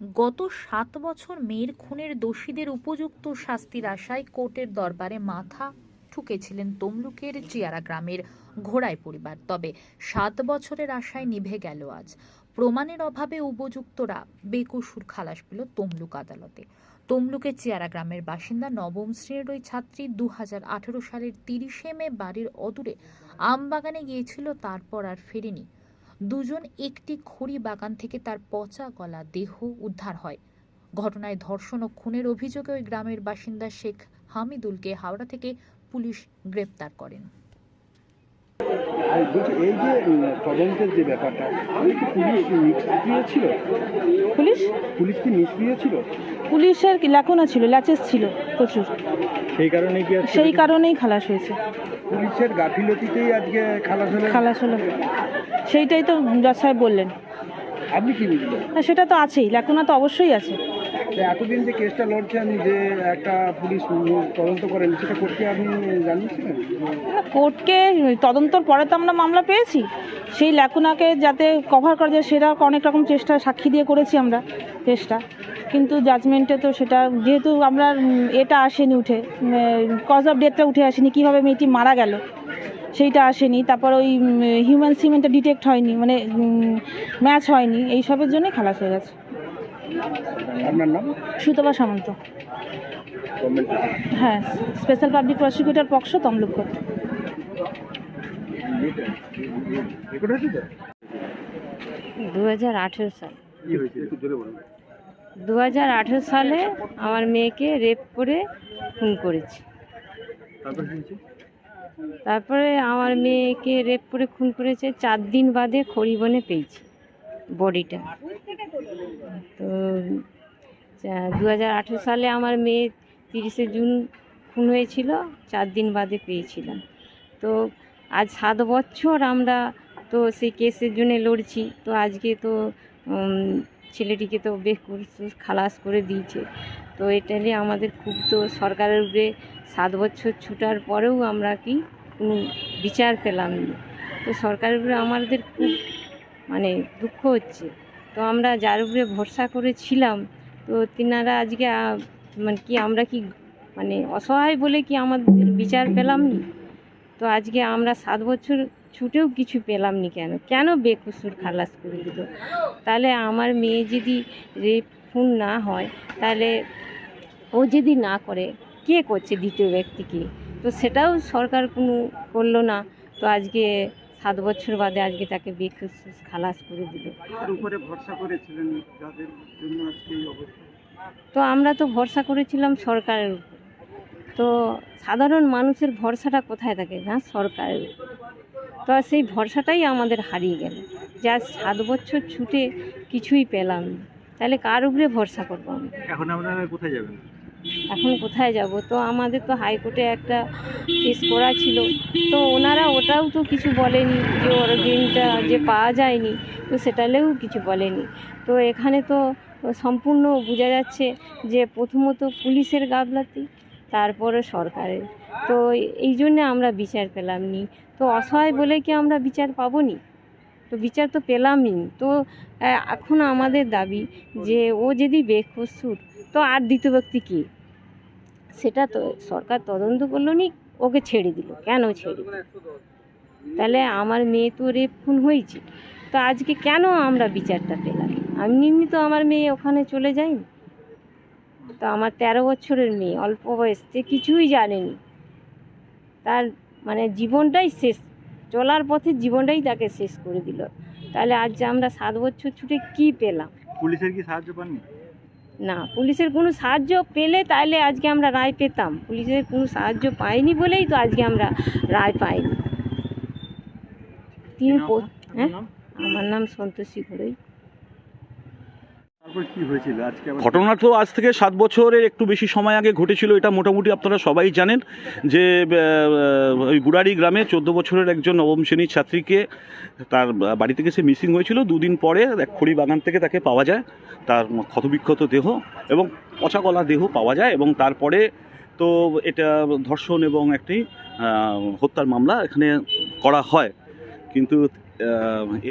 গত সাত বছর মেয়ের খুনের দোষীদের উপযুক্ত শাস্তির আশায় কোর্টের দরবারে মাথা ঠুকেছিলেন তমলুকের চিয়ারা গ্রামের ঘোড়াই পরিবার। তবে সাত বছরের আশায় নিভে গেল আজ। প্রমাণের অভাবে উপযুক্তরা বেকসুর খালাস পেল তমলুক আদালতে। তমলুকের চেয়ারা গ্রামের বাসিন্দা নবম শ্রেণির ওই ছাত্রী দু হাজার আঠেরো সালের তিরিশে মে বাড়ির অদূরে আমবাগানে গিয়েছিল, তারপর আর ফেরেনি। দুজন একটি খড়ি বাগান থেকে তার পচা গলা দেহ উদ্ধার হয়। ঘটনায় ধর্ষণ ও খুনের অভিযোগে ওই গ্রামের বাসিন্দা শেখ হামিদুলকে হাওড়া থেকে পুলিশ গ্রেপ্তার করেন। আর বলছি এই যে তদন্তের যে ব্যাপারটা পুলিশ নিষ্ক্রিয় ছিল? পুলিশ? পুলিশ কি নিষ্ক্রিয় ছিল? পুলিশের কি লেখনা ছিল ল্যাচেস ছিল প্রচুর। সেই কারণে কি আজকে সেই কারণেই খালাস হয়েছে। পুলিশের গাফিলতিতেই আজকে খালাস হলেন খালাস হলো। সেইটাই তো জজ সাহেব বললেন। আপনি কি বুঝলেন? হ্যাঁ, সেটা তো আছেই লেখনা তো অবশ্যই আছে। তো এতদিন যে কেসটা লড়ছেন যে একটা পুলিশ তদন্ত করেন সেটা করতে আপনি জানিয়েছিলেন? না, কোর্টকে তদন্তর পরে তো আমরা মামলা পেয়েছি। সেই লেখনাকে যাতে কভার করা যায় সেটা অনেক রকম চেষ্টা সাক্ষী দিয়ে করেছি আমরা চেষ্টা কিন্তু জাজমেন্টে তো সেটা যেহেতু আমরা এটা আসেনি উঠে কজ অফ ডেথটা উঠে আসেনি কীভাবে মেয়েটি মারা গেল সেইটা আসেনি তারপর ওই হিউম্যান সিমেন্টটা ডিটেক্ট হয়নি মানে ম্যাচ হয়নি এইসবের জন্যই খালাস হয়ে গেছে। আপনার নাম? সুতপা সামন্ত। হ্যাঁ স্পেশাল পাবলিক প্রসিকিউটর পক্ষ তমলুক কোর্ট। দু হাজার আঠেরো সাল। দু হাজার আঠেরো সালে আমার মেয়েকে রেপ করে খুন করেছি। তারপর আমার মেয়েকে রেপ করে খুন করেছে চার দিন বাদে খড়িবনে পেয়েছি বডিটা। তো দু হাজার আঠেরো সালে আমার মেয়ে তিরিশে জুন খুন হয়েছিল চার দিন বাদে পেয়েছিলাম। তো আজ সাত বছর আমরা তো সেই কেসের জন্য লড়ছি তো আজকে তো ছেলেটিকে তো বেশ খালাস করে দিয়েছে। তো এটা নিয়ে আমাদের খুব তো সরকারের উপরে সাত বছর ছুটার পরেও আমরা কি কোনো বিচার পেলাম না। তো সরকারের উপরে আমাদের খুব মানে দুঃখ হচ্ছে। তো আমরা যার উপরে ভরসা করেছিলাম, তো তিনারা আজকে মানে কি আমরা কি মানে অসহায় বলে কি আমাদের বিচার পেলাম না? তো আজকে আমরা সাত বছর ছুটেও কিছু পেলাম নি কেন? কেন বেকসুর খালাস করে দিল? তাহলে আমার মেয়ে যদি রেপ খুন না হয় তাহলে ও যদি না করে কে করছে দ্বিতীয় ব্যক্তিকে? তো সেটাও সরকার কোনো করল না। তো আজকে সাত বছর বাদে আজকে তাকে বেকসুর খালাস করে দিল। উপরে ভরসা করেছিলেন যাদের জন্য আজকে এই অবস্থা? তো আমরা তো ভরসা করেছিলাম সরকারের উপর। তো সাধারণ মানুষের ভরসাটা কোথায় থাকে না? সরকারের উপর। তো সেই ভরসাটাই আমাদের হারিয়ে গেল। যা সাত বছর ছুটে কিছুই পেলাম না। তাহলে কার উপরে ভরসা করব আমরা এখন আপনারা কোথায় যাবেন? এখন কোথায় যাব? তো আমাদের তো হাইকোর্টে একটা কেস করা ছিল। তো ওনারা ওটাও তো কিছু বলেনি যে ওর অরিজিনটা যে পাওয়া যায়নি তো সেটালেও কিছু বলেনি। তো এখানে তো সম্পূর্ণ বোঝা যাচ্ছে যে প্রথমত পুলিশের গাফলাতি তারপরে সরকারের। তো এই জন্যে আমরা বিচার পেলাম নি তো অসহায় বলে কি আমরা বিচার পাবো নি তো বিচার তো পেলামই। তো এখন আমাদের দাবি যে ও যদি বেকসুর, তো আর দ্বিতীয় ব্যক্তি কে? সেটা তো সরকার তদন্ত করল নি, ওকে ছেড়ে দিল। কেন ছেড়ে দিল? তাহলে আমার মেয়ে তো রেপ খুন হয়েছে। তো আজকে কেন আমরা বিচারটা পেলাম? এমনি এমনি তো আমার মেয়ে ওখানে চলে যায়নি। তো আমার তেরো বছরের মেয়ে অল্প বয়স সে কিছুই জানেনি। তার মানে জীবনটাই শেষ চলার পথে জীবনটাই তাকে শেষ করে দিল। তাহলে আজ যে আমরা সাত বছর ছুটে কি পেলাম? পুলিশের কি সাহায্য পাননি? না পুলিশের কোনো সাহায্য পেলে তাহলে আজকে আমরা রায় পেতাম। পুলিশের কোনো সাহায্য পাইনি বলেই তো আজকে আমরা রায় পাইনি। তিন হ্যাঁ? আমার নাম সন্তোষী ঘড়ই। ঘটনা তো আজ থেকে সাত বছরের একটু বেশি সময় আগে ঘটেছিল, এটা মোটামুটি আপনারা সবাই জানেন যে ওই গুড়ারি গ্রামে চোদ্দ বছরের একজন নবম শ্রেণির ছাত্রীকে তার বাড়ি থেকে সে মিসিং হয়েছিল। দুদিন পরে এক খড়ি বাগান থেকে তাকে পাওয়া যায়, তার ক্ষতবিক্ষত দেহ এবং পচা গলা দেহ পাওয়া যায় এবং তারপরে তো এটা ধর্ষণ এবং একটি হত্যার মামলা এখানে করা হয়। কিন্তু